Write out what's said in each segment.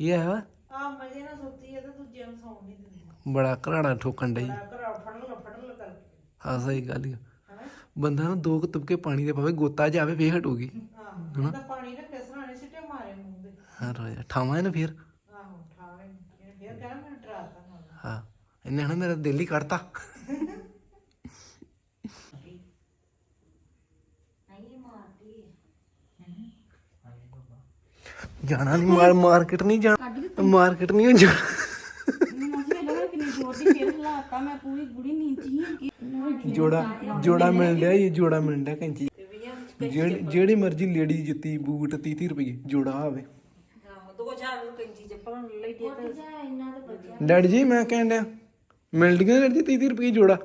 ਕੀ ਹੈ ਆ ਮਜੇ ਨਾਲ ਸੁੱਤੀ ਹੈ ਤੇ ਦੂਜੇ ਨੂੰ ਸੌਣ ਨਹੀਂ ਦਿੰਦੀ। ਬੜਾ ਘਰਾੜਾ ਠੋਕਣ ਡਈ। ਘਰ ਫੜਨ ਫੜਨ ਕਰਕੇ। ਹਾਂ ਸਹੀ ਗੱਲ ਹੀ ਆ। ਹਨਾ ਬੰਦਾ ਨੂੰ ਦੋ ਕੁ ਤੁਪਕੇ ਪਾਣੀ ਦੇ ਪਾਵੇ ਗੋਤਾ ਜਾਵੇ ਫੇਰ ਹਟੂਗੀ। ਆਹੋ ਤਾਂ ਪਾਣੀ ਰੱਖਿਆ ਸਰਾਣੇ ਸਿੱਟੇ ਮਾਰੇ ਮੂੰਹ ਦੇ ਹਾਂ ਰੋਇਆ ਠਾਵਾਂ ਇਹਨੂੰ ਫੇਰ? ਆਹੋ ਠਾਵੇ ਇਹ ਫੇਰ ਕਹਿੰਦਾ ਮੈਨੂੰ ਡਰਾਤਾ ਹਾਂ ਇਹਨੇ ਹਨਾ ਮੇਰਾ ਦਿਲ ਹੀ ਕੱਢਤਾ। ਜਾਣਾ ਨਹੀਂ ਮਾਰ ਮਾਰਕੀਟ ਨਹੀਂ ਜਾਣਾ। ਮਾਰਕੀਟ ਨਹੀਂ ਜਾਣਾ। ਮਸੇ ਲੱਗਾ ਕਿ ਨਹੀਂ ਜੋਰ ਦੀ ਫੇਰ ਹਲਾਤਾ ਮੈਂ ਪੂਰੀ ਗੁੜੀ ਨੀਂਦ ਹੀ ਕਿ ਜੋੜਾ ਜੋੜਾ ਮਿਲ ਰਿਹਾ ਇਹ ਜੋੜਾ ਮਿਲ ਰਿਹਾ ਕੈਂਚੀ। ਜਿਹੜੀ ਜਿਹੜੀ ਮਰਜ਼ੀ ਲੇਡੀ ਜੁੱਤੀ ਬੂਟ 30 30 ਰੁਪਏ ਜੋੜਾ ਵਧੀਆ। ਡੈਡੀ ਜੀ ਮੈਂ ਕਹਿਣ ਡਿਆ ਮਿਲ ਡੀਆਂ ਡੈਡੀ ਜੀ 30 30 ਰੁਪਏ ਜੋੜਾ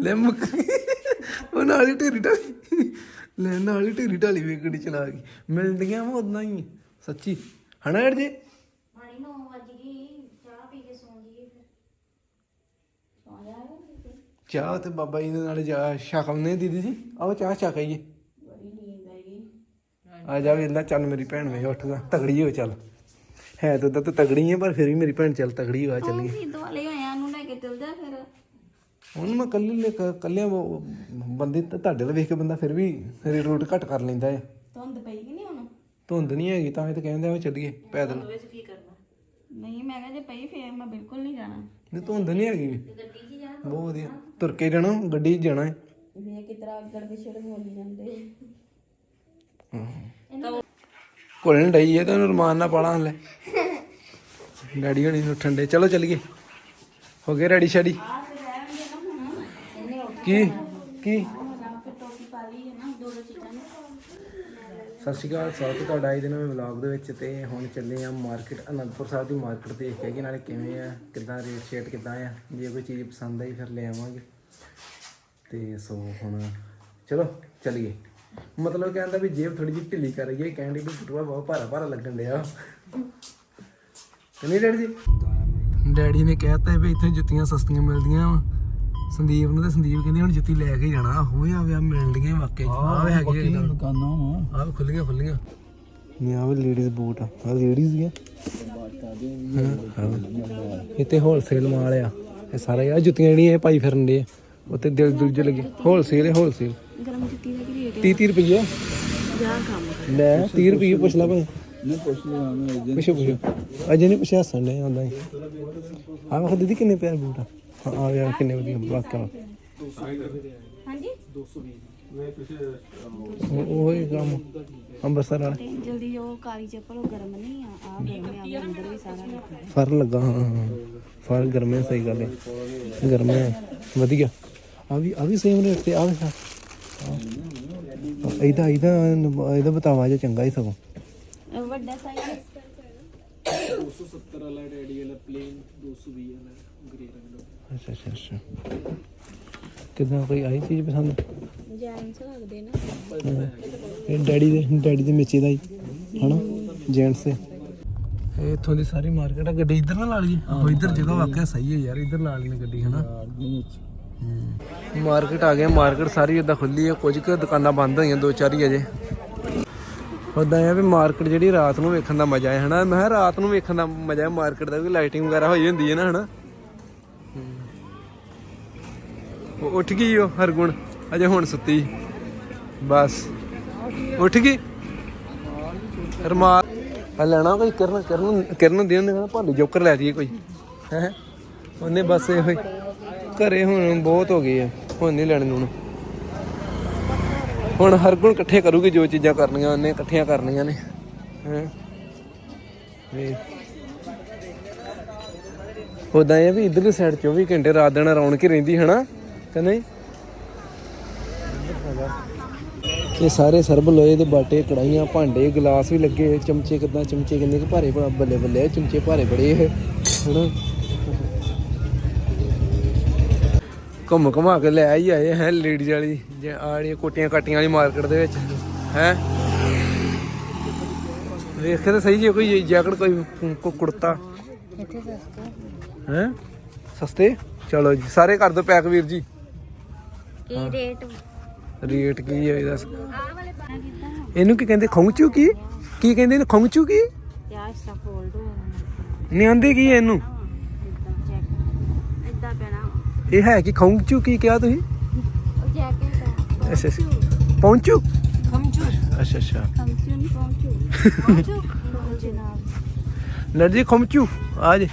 ਲੈ ਮੁੱਕ ਉਹ ਨਾਲ ਹੀ ਢੇਰੀ ਢਾਲੀ। ਲੈ ਨਾਲ ਹੀ ਢੇਰੀ ਢਾਲੀ ਵੇਖੜੀ ਚਲਾ ਗਈ। ਮਿਲਦੀਆਂ ਵਾ ਉਦਾਂ ਹੀ। ਸੱਚੀ। ਹਨਾ ਡੈਡੀ ਜੀ? ਪਾਣੀ 9 ਵਜ ਗਈ। ਚਾਹ ਪੀ ਕੇ ਸੌਂ ਜੀਏ ਫਿਰ। ਸੌਂ ਜਾਏਗਾ ਚਾਹ ਤੇ ਬਾਬਾ ਜੀ ਦੇ ਨਾਲ ਜਾ ਸ਼ਕਲ ਨੇ ਦੀਦੀ ਜੀ। ਆਓ ਚਾਹ ਛਕ ਆਈਏ ਬੜੀ ਨੀਂਦ ਆਈ। ਆ ਜਾ ਵੇਲਾ ਚੱਲ ਮੇਰੀ ਭੈਣ ਵੇ ਉੱਠ ਗਾ ਤਗੜੀ ਹੋ ਚੱਲ। ਹੈ ਤਾਂ ਤਾਂ ਤਗੜੀ ਹੈ ਪਰ ਫਿਰ ਵੀ ਮੇਰੀ ਭੈਣ ਚੱਲ ਤਗੜੀ ਹੋ ਆ ਚੱਲੀਏ। ਦੁਆਲੇ ਹੋਇਆ ਨੂੰ ਲੈ ਕੇ ਚਲ ਜਾ ਫਿਰ ਹੁਣ ਮੈਂ ਕੱਲੇ ਲੈ ਕੱਲਿਆਂ ਬੰਦੇ ਤਾਂ ਤੁਹਾਡੇ ਨਾਲ ਵੇਖ ਕੇ ਬੰਦਾ ਫਿਰ ਵੀ ਰੂਟ ਘੱਟ ਕਰ ਲੈਂਦਾ ਹੈ ਧੁੰਦ ਪਈ ਕਿ ਨਹੀਂ ਹੁਣ? ਧੁੰਦ ਨਹੀਂ ਹੈਗੀ ਤਾਂ ਇਹ ਤਾਂ ਕਹਿੰਦੇ ਆ ਚੱਲੀਏ ਪੈਦਲ। ਵਿੱਚ ਕੀ ਕਰਨਾ? ਨਹੀਂ ਮੈਂ ਕਿਹਾ ਜੇ ਪਈ ਫੇਰ ਮੈਂ ਬਿਲਕੁਲ ਨਹੀਂ ਜਾਣਾ। ਨਹੀਂ ਧੁੰਦ ਨਹੀਂ ਹੈਗੀ। ਗੱਡੀ 'ਚ ਜਾਣਾ ਬਹੁਤ ਵਧੀਆ। ਤੁਰ ਕੇ ਜਾਣਾ ਗੱਡੀ 'ਚ ਜਾਣਾ ਹੈ ਵੇ ਕਿਤਰਾ ਅੱਗੜ ਪਿਛੜ ਬੋਲੀ ਜਾਂਦੇ। ਕੋਲਣ ਡਈ ਹੈ ਤਾਂ ਰਮਾਨ ਨਾਲ ਪਾਲਾ ਲੈ ਡੈਡੀ ਹੋਣੀ ਨੂੰ ਠੰਡੇ ਚਲੋ ਚੱਲੀਏ। ਹੋ ਗਏ ਰੈਡੀ ਸ਼ੈਡੀ ਕੀ? ਕੀ? ਸਤਿ ਸ਼੍ਰੀ ਅਕਾਲ ਸਵਾਗਤ ਤੁਹਾਡਾ ਅੱਜ ਦੇ ਨਵੇਂ ਵਲੌਗ ਦੇ ਵਿੱਚ ਤੇ ਹੁਣ ਚੱਲੇ ਆ ਮਾਰਕੀਟ ਅਨੰਦਪੁਰ ਸਾਹਿਬ ਦੀ ਮਾਰਕੀਟ ਦੇਖ ਕੇ ਕਿ ਨਾਲੇ ਕਿਵੇਂ ਆ ਕਿੱਦਾਂ ਰੇਟ ਸ਼ੇਟ ਕਿੱਦਾਂ ਆ ਜੇ ਕੋਈ ਚੀਜ਼ ਪਸੰਦ ਆਈ ਫਿਰ ਲੈ ਆਵਾਂਗੇ। ਤੇ ਸੋ ਹੁਣ ਚਲੋ ਚੱਲੀਏ। ਮਤਲਬ ਕਹਿੰਦਾ ਵੀ ਜੇਬ ਥੋੜੀ ਜਿਹੀ ਢਿੱਲੀ ਕਰ ਰਹੀ ਹੈ ਕਹਿੰਦੀ ਵੀ ਫੁੱਟਵਾ ਬਹੁਤ ਭਾਰਾ ਭਾਰਾ ਲੱਗਣ ਡਿਆ। ਤੇ ਨਹੀਂ ਡੈਡੀ ਜੀ? ਡੈਡੀ ਨੇ ਕਹਿਤਾ ਵੀ ਇੱਥੇ ਜੁੱਤੀਆਂ ਸਸਤੀਆਂ ਮਿਲਦੀਆਂ ਵਾ। ਸੰਦੀਪ ਨੂੰ ਤੇ ਸੰਦੀਪ ਕਹਿੰਦੀ ਹੁਣ ਜੁੱਤੀ ਲੈ ਕੇ ਜਾਣਾ। ਹੋਇਆ ਵਿਆ ਮਿਲਣ ਡੀਆਂ ਵਾਕਈ ਆ ਵੇ ਹੈਗੀ ਦੁਕਾਨਾਂ ਆ ਵੀ। ਖੁੱਲੀਆਂ ਖੁੱਲੀਆਂ ਨਹੀਂ ਆ ਵੀ ਲੇਡੀਜ਼ ਬੂਟ ਆ। ਆ ਲੇਡੀਜ਼ ਹੀ ਆ। ਇੱਥੇ ਹੋਲਸੇਲ ਮਾਲ ਆ। ਇਹ ਸਾਰੇ ਆ ਜੁੱਤੀਆਂ ਜਿਹੜੀਆਂ ਇਹ ਪਾਈ ਫਿਰਨ ਦੇ ਆ। ਉੱਤੇ ਦਿਲ ਦੁਲ ਜ ਲੱਗੇ। ਹੋਲਸੇਲ ਹੈ ਹੋਲਸੇਲ ਗਰਮ ਜੁੱਤੀ ਦਾ ਕੀ ਰੇਟ 30 30 ਰੁਪਏ ਜਾ ਕੰਮ ਲੈ 30 ਰੁਪਏ ਪੁੱਛ ਲੈ ਭਾਈ। ਨਹੀਂ ਪੁੱਛ ਲਿਆ ਪੁੱਛੋ ਪੁੱਛੋ। ਅਜੇ ਨਹੀਂ ਪੁੱਛਿਆ ਹੱਸਣ ਨੇ ਆਉਂਦਾ ਹੀ ਆ ਵੇਖ ਦੀਦੀ ਕਿੰਨੇ ਪਿਆਰੇ ਬੂਟ ਆ। ਆ ਯਾਰ ਕਿੰਨੇ ਵਧੀਆ ਵਾਕਿਆ ਹਾਂਜੀ? ਉਹ ਉਹ ਹੀ ਕੰਮ ਅੰਬਰਸਰ ਵਾਲਾ। ਜਲਦੀ ਉਹ ਕਾਲੀ ਚੱਪਲ ਉਹ ਗਰਮ ਨਹੀਂ ਆ ਆ ਗਰਮ ਆ ਅੰਦਰ ਵੀ ਸਾਰਾ ਫਰ ਲੱਗਾ ਹਾਂ ਫਰ ਗਰਮੇ ਸਹੀ ਗੱਲ ਹੈ ਗਰਮੇ ਵਧੀਆ। ਆ ਵੀ ਆ ਵੀ ਸੇਮ ਰੇਟ ਤੇ ਆ ਵੀ ਇਹਦਾ ਇਹਦਾ ਇਹਦਾ ਬਤਾਵਾ ਜਿਹਾ ਚੰਗਾ ਹੀ ਸਗੋਂ। ਵੱਡਾ ਸਾਈਜ਼ 270 ਵਾਲਾ ਡੈਡੀ ਵਾਲਾ ਪਲੇਨ 220 ਵਾਲਾ ਗ੍ਰੇ ਰੰਗ ਦਾ ਅੱਛਾ ਅੱਛਾ ਅੱਛਾ ਕਿਦਾਂ ਕੋਈ ਆਈ ਚੀਜ਼ ਪਸੰਦ ਜੈਂਟਸ ਲੱਗਦੇ ਨਾ ਇਹ ਡੈਡੀ ਦੇ ਡੈਡੀ ਦੇ ਮੇਚੇ ਦਾ ਹੀ ਹਨਾ ਜੈਂਟਸ ਦੇ ਇਹ ਇੱਥੋਂ ਦੀ ਸਾਰੀ ਮਾਰਕੀਟ ਆ ਗੱਡੀ ਇੱਧਰ ਨਾ ਲਾ ਲਈਏ ਉਹ ਇੱਧਰ ਜਗ੍ਹਾ ਵਾਕਿਆ ਸਹੀ ਹੈ ਯਾਰ ਇੱਧਰ ਲਾ ਲੈਣੀ ਗੱਡੀ ਹਨਾ ਮਾਰਕੀਟ ਆ ਗਏ ਮਾਰਕੀਟ ਸਾਰੀ ਏਦਾਂ ਖੁੱਲੀ ਹੈ ਕੁਝ ਕੁ ਦੁਕਾਨਾਂ ਬੰਦ ਹੋਈਆਂ ਦੋ ਚਾਰ ਹੀ ਅਜੇ। ਉਦਾਂ ਆ ਵੀ ਮਾਰਕੀਟ ਜਿਹੜੀ ਰਾਤ ਨੂੰ ਵੇਖਣ ਦਾ ਮਜ਼ਾ ਹੈ, ਹਨਾ? ਮੈਂ ਕਿਹਾ ਰਾਤ ਨੂੰ ਵੇਖਣ ਦਾ ਮਜ਼ਾ ਹੈ, ਮਾਰਕੀਟ ਦਾ ਵੀ ਲਾਈਟਿੰਗ ਵਗੈਰਾ ਹੋਈ ਹੁੰਦੀ ਹੈ ਨਾ, ਹਨਾ? ਉਹ ਉੱਠ ਗਈ ਉਹ ਹਰਗੁਣ, ਅਜੇ ਹੁਣ ਸੁੱਤੀ। ਬਸ। ਉੱਠ ਗਈ? ਰਮਾਲ ਆ ਲੈਣਾ ਕੋਈ ਕਰਨ ਕਰਨ ਕਰਨ ਦੇ ਉਹਨੇ ਕਹਿੰਦਾ ਭਾਲੂ ਜੋਕਰ ਲੈ ਦਈਏ ਕੋਈ। ਹੈ? ਉਹਨੇ ਬਸ ਇਹੋ ਹੀ ਘਰੇ ਹੁਣ ਬਹੁਤ ਹੋ ਗਏ ਆ, ਹੁਣ ਨਹੀਂ ਲੈਣ ਨੂੰ ਹੁਣ ਹਰ ਗੁਣ ਇਕੱਠੇ ਕਰੂਗੀ ਜੋ ਚੀਜ਼ਾਂ ਕਰਨੀਆਂ ਉਹਨੇ ਇਕੱਠੀਆਂ ਕਰਨੀਆਂ ਨੇ, ਹੈ। ਉਦਾਂ ਇਹ ਵੀ ਇਧਰਲੀ ਸਾਈਡ 24 ਘੰਟੇ ਰਾਤ ਦਿਨ ਰੌਣਕ ਹੀ ਰਹਿੰਦੀ, ਹਨਾ, ਕਿ ਨਹੀਂ? ਇਹ ਸਾਰੇ ਸਰਬ ਲੋਹੇ ਦੇ ਬਾਟੇ ਕੜਾਈਆਂ ਭਾਂਡੇ, ਗਲਾਸ ਵੀ ਲੱਗੇ ਚਮਚੇ ਕਿਦਾਂ, ਚਮਚੇ ਕਿੰਨੇ ਕੁ ਭਾਰੇ ਭਲਾ ਬੱਲੇ ਬੱਲੇ ਚਮਚੇ ਭਾਰੇ ਬੜੇ ਇਹ, ਹਨਾ? ਘੁੰਮ ਘੁਮਾ ਕੇ ਲੈ ਆਈ ਆਏ ਹੈ ਲੇਡੀਜ਼ ਵਾਲੀ ਜੇ ਆੜੀਆਂ ਕੋਟੀਆਂ ਕਾਟੀਆਂ ਵਾਲੀ ਮਾਰਕੀਟ ਦੇ ਵਿੱਚ ਹੈ? ਵੇਖੇ ਤਾਂ ਸਹੀ ਜੇ ਕੋਈ ਜੈਕਟ ਕੋਈ ਕੋ ਕੁੜਤਾ। ਹੈ? ਸਸਤੇ? ਚਲੋ ਜੀ ਸਾਰੇ ਕਰ ਦਿਓ ਪੈਕ ਵੀਰ ਜੀ। ਕੀ ਰੇਟ ਰੇਟ ਕੀ ਹੈ ਇਹਦਾ? ਇਹਨੂੰ ਕੀ ਕਹਿੰਦੇ? ਖੌਂਚੂ ਕੀ? ਕੀ ਕਹਿੰਦੇ ਨੇ ਖੰਗਚੂ ਕੀ? ਫੋਲਡ ਨਹੀਂ ਆਂਦੇ ਕੀ ਇਹਨੂੰ ਇਦਾਂ ਚੈੱਕ ਇਦਾਂ ਪੈਣਾ ਵਾ। ਇਹ ਹੈ ਕਿ ਖੰਗਚੂ ਕੀ ਕਿਹਾ ਤੁਸੀਂ? ਅੱਛਾ ਅੱਛਾ। ਪਹੁੰਚੂ ਖਮਚੂ ਅੱਛਾ ਅੱਛਾ। ਕੰਪਿਊਟਰ ਨਹੀਂ ਪਹੁੰਚੂ ਨਰਜੀ ਖੰਗਚੂ ਆ ਜੇ।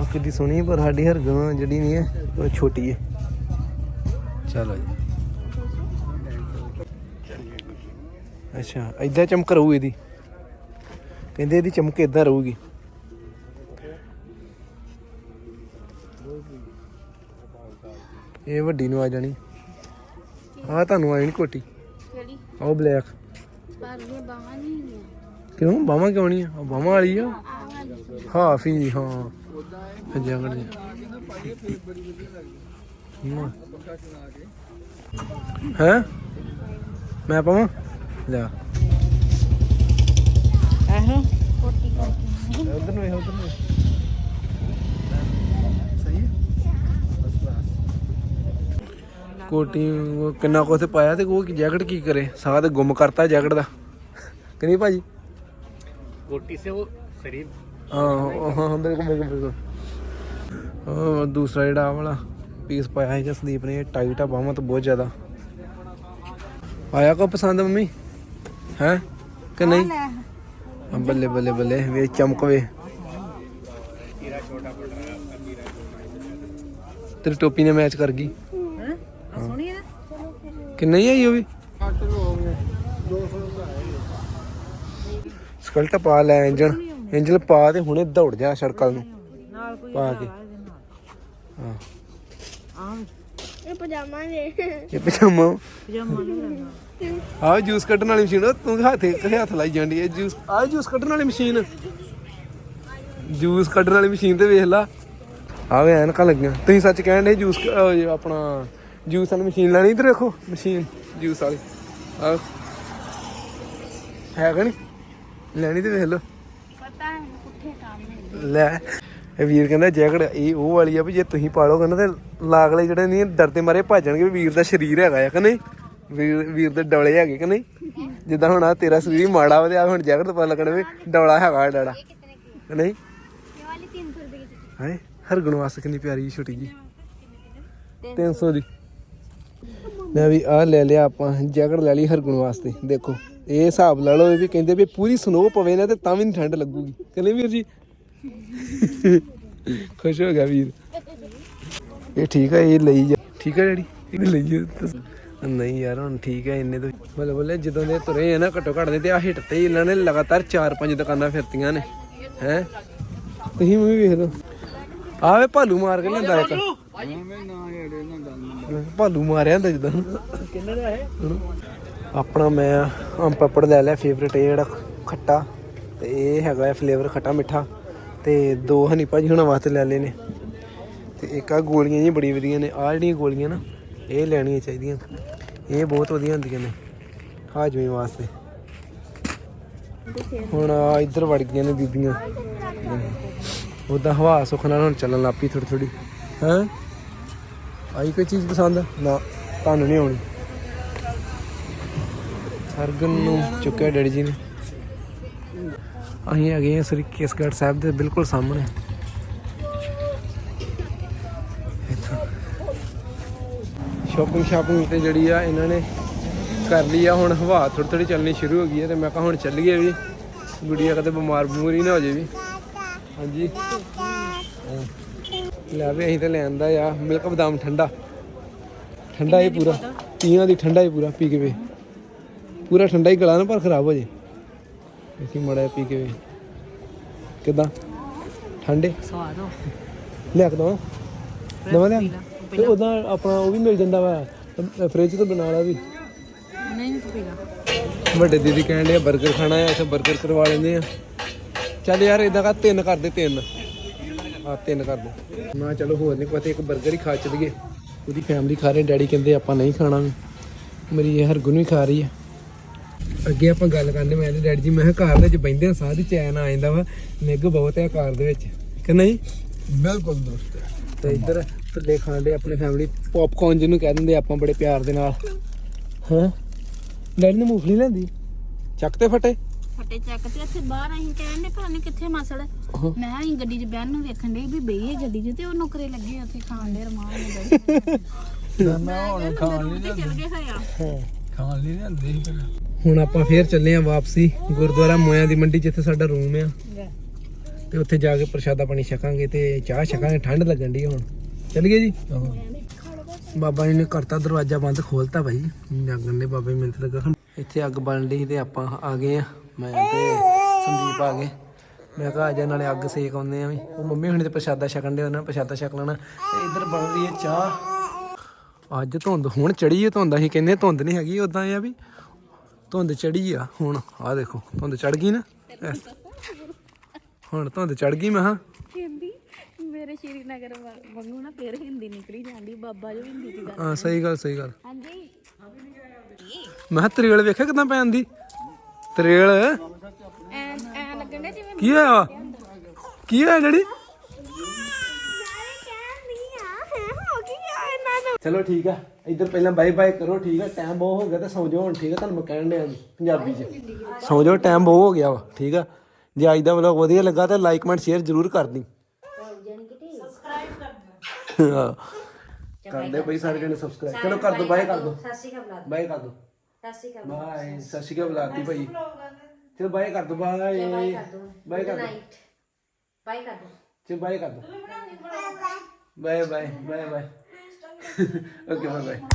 ਉਹ ਕਿੱਡੀ ਸੋਹਣੀ ਪਰ ਸਾਡੀ ਹਰਗਾਂ ਜਿਹੜੀ ਨਹੀਂ ਹੈ ਉਹ ਛੋਟੀ ਹੈ। ਚਲੋ ਜੀ। ਅੱਛਾ ਏਦਾਂ ਚਮਕ ਰਹੂ ਇਹਦੀ। ਕਹਿੰਦੇ ਇਹਦੀ ਚਮਕ ਏਦਾਂ ਰਹੂਗੀ। ਇਹ ਵੱਡੀ ਨੂੰ ਆ ਜਾਣੀ। ਆ ਤੁਹਾਨੂੰ ਆਈ ਨਹੀਂ ਕੋਟੀ। ਕਿਹੜੀ? ਆਹ ਬਲੈਕ। ਪਰ ਇਹ ਬਾਹਾਂ ਨਹੀਂ ਹੈਗੀਆਂ। ਕਿਉਂ? ਬਾਹਾਂ ਕਿਉਂ ਨਹੀਂ ਆ? ਉਹ ਬਾਹਾਂ ਵਾਲੀ ਆ। ਆਹ ਵਾਲੀ। ਹਾਫ ਹੀ ਹਾਂ। ਜਗੜ ਜੀ ਹੈ। ਮੈਂ ਪਾਵਾਂ? ਲੈ। ਆਹੋ। ਕੋਟੀ ਕੋਟੀ ਉਧਰ ਨੂੰ ਉਧਰ ਨੂੰ ਸਹੀ ਹੈ ਬਸ ਬਸ ਕੋਟੀ ਉਹ ਕਿੰਨਾ ਕੁਛ ਪਾਇਆ ਤੇ ਉਹ ਜੈਕਟ ਕੀ ਕਰੇ? ਸਾਰਾ ਤੇ ਗੁੰਮ ਕਰਤਾ ਜੈਕਟ ਦਾ। ਕਿ ਨਹੀਂ ਭਾਜੀ? ਕੋਟੀ ਸੇ ਉਹ ਸ਼ਰੀਰ। ਹਾਂ ਹਾਂ ਬਿਲਕੁਲ ਬਿਲਕੁਲ ਉਹ ਦੂਸਰਾ ਜਿਹੜਾ ਆ ਵਾਲਾ ਪੀਸ ਪਾਇਆ ਹੈ ਸੰਦੀਪ ਨੇ ਟਾਈਟ ਆ ਬਾਹਾਂ ਬਹੁਤ ਜ਼ਿਆਦਾ। ਆਇਆ ਕੋ ਪਸੰਦ ਮੰਮੀ? ਹੈ? ਕਿ ਨਹੀਂ? ਬੱਲੇ ਬੱਲੇ ਬੱਲੇ ਵੇ ਚਮਕ ਵੇ ਤੇਰੀ ਟੋਪੀ ਨੇ ਮੈਚ ਕਰ ਗਈ। ਕਿੰਨਾ ਹੀ ਆਈ ਉਹ ਵੀ? ਸਕਲਟ ਪਾ ਲੈ ਇੰਜਨ ਇੰਜਨ ਪਾ ਤੇ ਹੁਣੇ ਦੌੜ ਜਾ ਸੜਕਾਂ ਨੂੰ। ਨਾਲ ਕੋਈ ਪਾ ਕੇ। ਹਾਂ। ਆਹ ਇਹ ਪਜਾਮਾ ਨੇ ਇਹ ਪਜਾਮਾ। ਪਜਾਮਾ ਨਹੀਂ ਲੈਣਾ। ਆਹ ਜੂਸ ਕੱਢਣ ਵਾਲੀ ਮਸ਼ੀਨ ਤੂੰ ਹੱਥੇ ਕਿਹੜੇ ਹੱਥ ਲਾਈ ਜਾਂਦੀ ਹੈ ਜੂਸ। ਆਹ ਜੂਸ ਕੱਢਣ ਵਾਲੀ ਮਸ਼ੀਨ। ਜੂਸ ਕੱਢਣ ਵਾਲੀ ਮਸ਼ੀਨ ਤੇ ਵੇਖ ਲਾ। ਆਵੇ ਐਨਕਾਂ ਲੱਗੀਆਂ। ਤੁਸੀਂ ਸੱਚ ਕਹਿਣ ਦੇ ਜੂਸ ਆਪਣਾ ਜੂਸ ਵਾਲੀ ਮਸ਼ੀਨ ਲੈਣੀ ਇੱਧਰ ਦੇਖੋ ਮਸ਼ੀਨ ਜੂਸ ਵਾਲੀ। ਆਹ। ਹੈਗਾ ਨਹੀਂ? ਲੈਣੀ ਤੇ ਵੇਖ ਲਓ। ਪਤਾ ਹੈ ਪੁੱਠੇ ਕੰਮ ਨੇ। ਲੈ ਇਹ ਵੀਰ ਕਹਿੰਦਾ ਜੈਕਟ ਇਹ ਉਹ ਵਾਲੀ ਆ ਵੀ ਜੇ ਤੁਸੀਂ ਪਾ ਲਓ ਕਹਿੰਦਾ ਤੇ ਲਾਗਲੇ ਜਿਹੜੇ ਨਹੀਂ ਡਰਦੇ ਮਾਰੇ ਭੱਜਣਗੇ ਵੀ ਵੀਰ ਦਾ ਸਰੀਰ ਹੈਗਾ ਆ ਕਿ ਨਹੀਂ? ਵੀਰ ਵੀਰ ਦੇ ਡੌਲੇ ਹੈਗੇ ਕਿ ਨਹੀਂ? ਜਿੱਦਾਂ ਹੁਣ ਆ ਤੇਰਾ ਸਰੀਰ ਹੀ ਮਾੜਾ ਵਾ ਤੇ ਆ ਹੁਣ ਜੈਕਟ ਪਤਾ ਲੱਗਣਾ ਵੀ ਡੌਲਾ ਹੈਗਾ ਡਾੜਾ। ਨਹੀਂ? ਇਹ ਵਾਲੀ 300 ਰੁਪਏ ਦੀ। ਹਾਏ ਹਰਗੁਣ ਵਾਸਤੇ ਕਿੰਨੀ ਪਿਆਰੀ ਛੋਟੀ ਜੀ। 300 ਦੀ। ਮੈਂ ਵੀ ਆ ਲੈ ਲਿਆ ਆਪਾਂ, ਜੈਕਟ ਲੈ ਲਈ ਹਰਗੁਣ ਵਾਸਤੇ, ਦੇਖੋ। ਇਹ ਹਿਸਾਬ ਲਾ ਲਓ ਇਹ ਵੀ ਕਹਿੰਦੇ ਵੀ ਪੂਰੀ ਸਨੋ ਪਵੇ ਨਾ ਤੇ ਤਾਂ ਵੀ ਨਹੀਂ ਠੰਡ ਲੱਗੂਗੀ। ਕਹਿੰਦੇ ਵੀਰ ਜੀ, ਖੁਸ਼ ਹੋ ਗਿਆ ਵੀਰ। ਇਹ ਠੀਕ ਹੈ ਇਹ ਲਈ ਜਾ ਠੀਕ ਹੈ ਡੈਡੀ? ਇਹ ਲਈ ਜਾ ਨਹੀਂ ਯਾਰ, ਹੁਣ ਠੀਕ ਹੈ ਇੰਨੇ ਤੋਂ ਬੱਲੇ ਬੋਲੇ, ਜਦੋਂ ਦੇ ਤੁਰੇ ਆ ਨਾ ਘੱਟੋ ਘੱਟ ਦੇ ਤੇ ਆ ਹਿੱਟ ਤੇ ਹੀ ਇਹਨਾਂ ਨੇ ਲਗਾਤਾਰ 4-5 ਦੁਕਾਨਾਂ ਫਿਰਤੀਆਂ ਨੇ, ਹੈ? ਤੁਸੀਂ ਵੀ ਵੇਖ ਲਓ। ਆਵੇ ਭਾਲੂ ਮਾਰ ਕੇ ਲੈਂਦਾ ਇੱਕ। ਭਾਲੂ ਮਾਰਿਆ ਹੁੰਦਾ ਜਿੱਦਾਂ। ਕਿੰਨੇ ਦਾ ਹੈ ਆਪਣਾ ਮੈਂ ਅੰਬ ਪਾਪੜ ਲੈ ਲਿਆ ਫੇਵਰੇਟ ਇਹ ਜਿਹੜਾ ਖੱਟਾ, ਤੇ ਇਹ ਹੈਗਾ ਫਲੇਵਰ ਖੱਟਾ ਮਿੱਠਾ, ਤੇ ਦੋ ਹਨੀ ਭਾਜੀ ਹੁਣਾਂ ਵਾਸਤੇ ਲੈ ਲਏ ਨੇ। ਤੇ ਇੱਕ ਆ ਗੋਲੀਆਂ ਜੀ ਬੜੀ ਵਧੀਆ ਨੇ ਆ ਜਿਹੜੀਆਂ ਗੋਲੀਆਂ ਨਾ, ਇਹ ਲੈਣੀਆਂ ਚਾਹੀਦੀਆਂ। ਇਹ ਬਹੁਤ ਵਧੀਆ ਹੁੰਦੀਆਂ ਨੇ, ਹਾਜਮੇ ਵਾਸਤੇ। ਹੁਣ ਆ ਇੱਧਰ ਵੜ ਗਈਆਂ ਨੇ ਬੀਬੀਆਂ। ਉਦਾਂ ਹਵਾ ਸੁੱਖ ਨਾਲ ਹੁਣ ਚੱਲਣ ਲੱਗ ਪਈ ਥੋੜੀ ਥੋੜੀ ਹੈਂ? ਆਈ ਕੋਈ ਚੀਜ਼ ਪਸੰਦ? ਨਾ, ਤੁਹਾਨੂੰ ਨਹੀਂ ਆਉਣੀ। ਸਰਗਨ ਨੂੰ ਚੁੱਕਿਆ ਡੈਡੀ ਜੀ ਨੇ। ਅਸੀਂ ਹੈਗੇ ਆ ਸ੍ਰੀ ਕੇਸਗੜ੍ਹ ਸਾਹਿਬ ਦੇ ਬਿਲਕੁਲ ਸਾਹਮਣੇ। ਸ਼ਾਪਿੰਗ ਸ਼ਾਪਿੰਗ ਤੇ ਜਿਹੜੀ ਆ, ਇਹਨਾਂ ਨੇ ਕਰ ਲਈ ਆ, ਹੁਣ ਹਵਾ ਥੋੜੀ ਥੋੜੀ ਚੱਲਣੀ ਸ਼ੁਰੂ ਹੋ ਗਈ ਹੈ ਤੇ ਮੈਂ ਕਿਹਾ ਹੁਣ ਚੱਲੀਏ ਵੀ। ਗੁੜੀਆ ਕਦੇ ਬਿਮਾਰ ਬਮੂਰੀ ਹੀ ਨਾ ਹੋ ਜੇ ਵੀ। ਹਾਂਜੀ। ਲੈ ਵੀ ਅਸੀਂ ਤੇ ਲੈ ਆਂਦਾ ਆ ਮਿਲਕ ਬਦਾਮ ਠੰਡਾ। ਠੰਡਾ ਇਹ ਪੂਰਾ। ਤੀਆਂ ਦੀ ਠੰਡਾ ਹੀ ਪੂਰਾ ਪੀ ਕੇ ਵੇ। ਪੂਰਾ ਠੰਡਾ ਹੀ ਗਲਾ ਨਾ ਪਰ ਖਰਾਬ ਹੋ ਜੇ। ਅਸੀਂ ਮੜਾ ਪੀ ਕੇ ਵੇ। ਕਿਦਾਂ? ਠੰਡੇ? ਸਵਾਦ ਹੋ ਲਿਆ ਕੇ ਦਵਾਂ। ਦਵਾਂ ਲਿਆ? ਤੇ ਉਦਾਂ ਆਪਣਾ ਉਹ ਵੀ ਮਿਲ ਜਾਂਦਾ ਵਾ। ਫ੍ਰਿਜ ਤੋਂ ਬਣਾ ਲਾ ਵੀ। ਨਹੀਂ ਵੱਡੇ ਦੀਦੀ ਕਹਿੰਦੇ ਆ 버ਗਰ ਖਾਣਾ ਆ ਇੱਥੇ 버ਗਰ ਕਰਵਾ ਲੈਂਦੇ ਆ। ਚੱਲ ਯਾਰ ਇਦਾਂ ਕਰ ਤਿੰਨ ਕਰ ਦੇ ਤਿੰਨ। ਆ ਤਿੰਨ ਕਰ ਦੋ। ਮੈਂ ਚਲੋ ਹੋਰ ਨਹੀਂ ਪਤਾ ਇੱਕ 버ਗਰ ਹੀ ਖਾ ਚਲੀਏ। ਉਹਦੀ ਫੈਮਿਲੀ ਖਾ ਰਹੇ ਡੈਡੀ ਕਹਿੰਦੇ ਆਪਾਂ ਨਹੀਂ ਖਾਣਾ ਮੇਰੀ ਇਹ ਹਰਗੁਣ ਵੀ ਖਾ ਰਹੀ ਹੈ। ਅੱਗੇ ਆਪਾਂ ਗੱਲ ਕਰਨੇ ਮੈਂ ਤੇ ਡੈਡੀ ਜੀ ਮੈਂ ਕਿਹਾ ਕਾਰ ਦੇ ਵਿੱਚ ਬੈੰਦੇ ਆ ਸਾਹ ਦੀ ਚੈਨ ਆ ਜਾਂਦਾ ਵਾ। ਨਿੱਗ ਬਹੁਤ ਹੈ ਕਾਰ ਦੇ ਵਿੱਚ। ਕਿ ਨਹੀਂ? ਬਿਲਕੁਲ ਦੋਸਤ ਤੇ ਇੱਧਰ ਥੱਲੇ ਖਾਣ ਦੇ ਆਪਣੇ ਫੈਮਿਲੀ ਪੌਪਕੌਰਨ ਜਿਹਨੂੰ ਕਹਿ ਦਿੰਦੇ ਆਪਾਂ ਬੜੇ ਪਿਆਰ ਦੇ ਨਾਲ। ਹਾਂ? ਡੈਡੀ ਨੂੰ ਮੂਫਲੀ ਲੈਂਦੀ? ਚੱਕ ਤੇ ਫਟੇ। ਫੱਟੇ ਚੱਕ ਤੇ ਇੱਥੇ ਬਾਹਰ ਅਸੀਂ ਕਹਿਣ ਦੇ ਪਤਾ ਨਹੀਂ ਕਿੱਥੇ ਮਸਲ ਮੈਂ ਅਸੀਂ ਗੱਡੀ 'ਚ ਬਹਿਣ ਨੂੰ ਵੇਖਣ ਦੇ ਵੀ ਬਈਏ ਗੱਡੀ 'ਚ ਤੇ ਉਹ ਨੌਕਰੇ ਲੱਗੇ ਉੱਥੇ ਖਾਣ ਦੇ ਰਮਾਨ ਨਾਲ ਬੈਠੇ ਮੈਂ ਹੁਣ ਖਾਣ ਲਈ ਚੱਲ ਗਏ ਹੋਇਆ ਖਾਣ ਲਈ ਲਿਆਂਦੇ ਸੀ ਫਿਰ। ਹੁਣ ਆਪਾਂ ਫੇਰ ਚੱਲੇ ਆ ਵਾਪਸੀ ਗੁਰਦੁਆਰਾ ਮੋਇਆਂ ਦੀ ਮੰਡੀ ਜਿੱਥੇ ਸਾਡਾ ਰੂਮ ਆ। ਤੇ ਉੱਥੇ ਜਾ ਕੇ ਪ੍ਰਸ਼ਾਦਾ ਪਾਣੀ ਛਕਾਂਗੇ ਤੇ ਚਾਹ ਛਕਾਂਗੇ ਠੰਡ ਲੱਗਣ ਦੀ ਹੁਣ। ਚੱਲ ਗਏ ਜੀ ਬਾਬਾ ਜੀ ਨੇ ਕਰਤਾ ਦਰਵਾਜ਼ਾ ਬੰਦ ਖੋਲਤਾ ਭਾਈ ਜਾਗਣ ਦੇ ਬਾਬਾ ਜੀ ਮਿੰਤ ਲੱਗਾ। ਇੱਥੇ ਅੱਗ ਬਲਣ ਡਈ ਤੇ ਆਪਾਂ ਆ ਗਏ ਆ। ਮੈਂ ਤੇ ਸੰਦੀਪ ਆ ਗਏ। ਮੈਂ ਕਿਹਾ ਆ ਜਾ ਨਾਲੇ ਅੱਗ ਸੇਕ ਆਉਂਦੇ ਆ ਵੀ। ਉਹ ਮੰਮੀ ਹੁਣੇ ਤੇ ਪ੍ਰਸ਼ਾਦਾ ਛਕਣ ਦੇ ਉਹਨਾਂ ਨੇ ਪ੍ਰਸ਼ਾਦਾ ਛਕ ਲੈਣਾ। ਤੇ ਇੱਧਰ ਬਣ ਰਹੀ ਹੈ ਚਾਹ। ਅੱਜ ਧੁੰਦ ਹੁਣ ਚੜੀ ਹੈ ਧੁੰਦ। ਅਸੀਂ ਕਹਿੰਦੇ ਧੁੰਦ ਨਹੀਂ ਹੈਗੀ ਉਦਾਂ ਆ ਵੀ ਧੁੰਦ ਚੜੀ ਆ। ਹੁਣ ਆ ਦੇਖੋ ਧੁੰਦ ਚੜ ਗਈ ਨਾ। ਹੁਣ ਧੁੰਦ ਚੜ ਗਈ ਮੈਂ ਹਾਂ ਮੇਰੇ ਵਾ- ਵਾਂਗੂ ਨਾ ਫੇਰ ਹਿੰਦੀ ਨਿਕਲੀ ਜਾਂਦੀ ਬਾਬਾ ਜੋ ਹਿੰਦੀ ਚ ਗੱਲ ਹਾਂ ਸਹੀ ਗੱਲ ਸਹੀ ਗੱਲ। ਹਾਂਜੀ। ਮੈਂ ਕਿਹਾ ਤਰੇਲ ਵੇਖਿਆ ਕਿਦਾਂ ਪੈਂਦੀ ਤਰੇਲ। ਐ ਐ ਲੱਗਣ ਦੇ ਜਿਵੇਂ ਕੀ ਹੋਇਆ? ਕੀ ਹੋਇਆ ਜਿਹੜੀ ਚਲੋ ਠੀਕ ਆ। ਇੱਧਰ ਪਹਿਲਾਂ ਬਾਏ ਬਾਏ ਕਰੋ ਠੀਕ ਆ? ਟਾਈਮ ਬਹੁਤ ਹੋ ਗਿਆ ਤੇ ਸੌਂ ਜਾਓ ਹੁਣ ਠੀਕ ਆ? ਤੁਹਾਨੂੰ ਮੈਂ ਕਹਿਣ ਡਿਆ ਜੀ ਪੰਜਾਬੀ ਚ। ਸੌਂ ਜਾਓ ਟਾਈਮ ਬਹੁਤ ਹੋ ਗਿਆ ਵਾ ਠੀਕ ਆ? ਜੇ ਅੱਜ ਦਾ ਵਲੌਗ ਵਧੀਆ ਲੱਗਾ ਤਾਂ ਲਾਈਕ ਕਮੈਂਟ ਸ਼ੇਅਰ ਜ਼ਰੂਰ ਕਰ ਦੀ ਹਾਂ। ਕਰਦੇ ਬਈ ਸਾਰੇ ਜਣੇ ਸਬਸਕ੍ਰਾਈਬ ਚਲੋ ਕਰ ਦੋ ਬਾਏ ਕਰ ਦੋ। ਸਤਿ ਸ਼੍ਰੀ ਅਕਾਲ ਬਾਏ ਕਰ ਦੋ। ਸਤਿ ਸ਼੍ਰੀ ਅਕਾਲ ਬਾਏ ਸਤਿ ਸ਼੍ਰੀ ਅਕਾਲ ਬੁਲਾਤੀ ਭਾਈ। ਚਲੋ ਬਾਏ ਕਰ ਦੋ ਬਾਏ ਬਾਏ ਕਰ ਦੋ। ਬਾਈ ਕਰ ਦੋ। ਚਲੋ ਬਾਏ ਕਰ ਦੋ। Bye bye bye bye. Okay bye bye.